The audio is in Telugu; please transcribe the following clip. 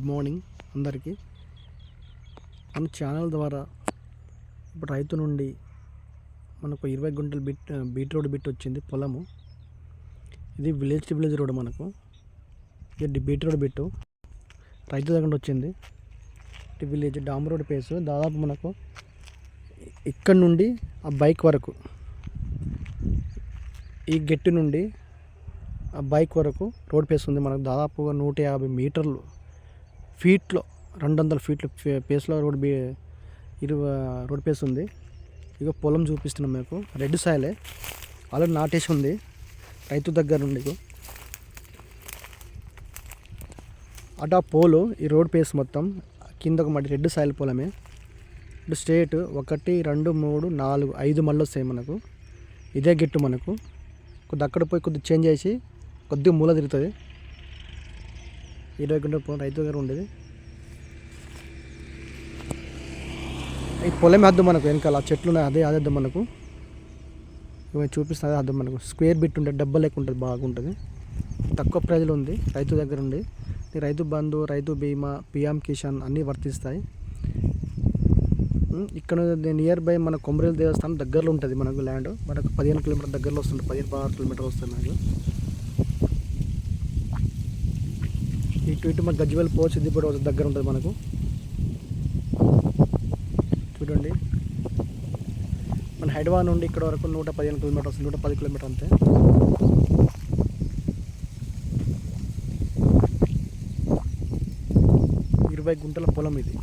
గుడ్ మార్నింగ్ అందరికీ. మన ఛానల్ ద్వారా ఇప్పుడు రైతు నుండి మనకు ఇరవై గుంటల బిట్ బీట్ రోడ్ బిట్ వచ్చింది పొలము. ఇది విలేజ్ టు విలేజ్ రోడ్ మనకు. ఇది బీట్ రోడ్ బిట్టు. రైతు దగ్గర వచ్చింది. ఇది విలేజ్ డామ్ రోడ్ పేసు. దాదాపు మనకు ఇక్కడ నుండి ఆ బైక్ వరకు ఈ గెట్టు నుండి ఆ బైక్ వరకు రోడ్ పేస్ ఉంది మనకు. దాదాపుగా నూట యాభై మీటర్లు ఫీట్లో రెండు వందల ఫీట్లు పేస్లో రోడ్ బీ ఇరవై రోడ్ పేస్ ఉంది. ఇక పొలం చూపిస్తున్నాం మీకు. రెడ్ సాయిలే. ఆల్రెడీ నాటేసి ఉంది. రైతు దగ్గర నుండి అటు ఆ పోలు ఈ రోడ్ పేస్ మొత్తం కింద ఒక మట్టి రెడ్ సాయిల్ పొలమే. ఇప్పుడు స్ట్రేట్ ఒకటి రెండు మూడు నాలుగు ఐదు మళ్ళీ వస్తాయి మనకు. ఇదే గిట్టు మనకు. కొద్ది అక్కడ పోయి కొద్దిగా చేంజ్ చేసి కొద్దిగా మూల తిరుగుతుంది. ఇరవై గంటల పొలం రైతు దగ్గర ఉండేది. ఈ పొలం అద్దం మనకు వెనకాల చెట్లు ఉన్నాయి అదే అదేద్దాం మనకు. ఇవి చూపిస్తుంది అర్థం మనకు. స్క్వేర్ బిట్ ఉంటుంది డబ్బల్ లెక్క ఉంటుంది బాగుంటుంది. తక్కువ ప్రైజ్లో ఉంది రైతు దగ్గర ఉంది. ఈ రైతు బంధు రైతు బీమా పిఎం కిసాన్ అన్నీ వర్తిస్తాయి. ఇక్కడ నియర్ బై మన కొమరేలు దేవస్థానం దగ్గరలో ఉంటుంది మనకు ల్యాండ్ మనకు పదిహేను కిలోమీటర్ దగ్గరలో వస్తుంది పదిహేను పదహారు కిలోమీటర్ వస్తుంది మనకు. ఇటు ఇటు మన గజ్జివల్ పోవచ్చు సిద్దిపేట దగ్గర ఉంటుంది మనకు. చూడండి. మన హైదరాబాద్ నుండి ఇక్కడ వరకు నూట పదిహేను కిలోమీటర్స్ నూట పది కిలోమీటర్ అంతే. ఇరవై గుంటల పొలం ఇది.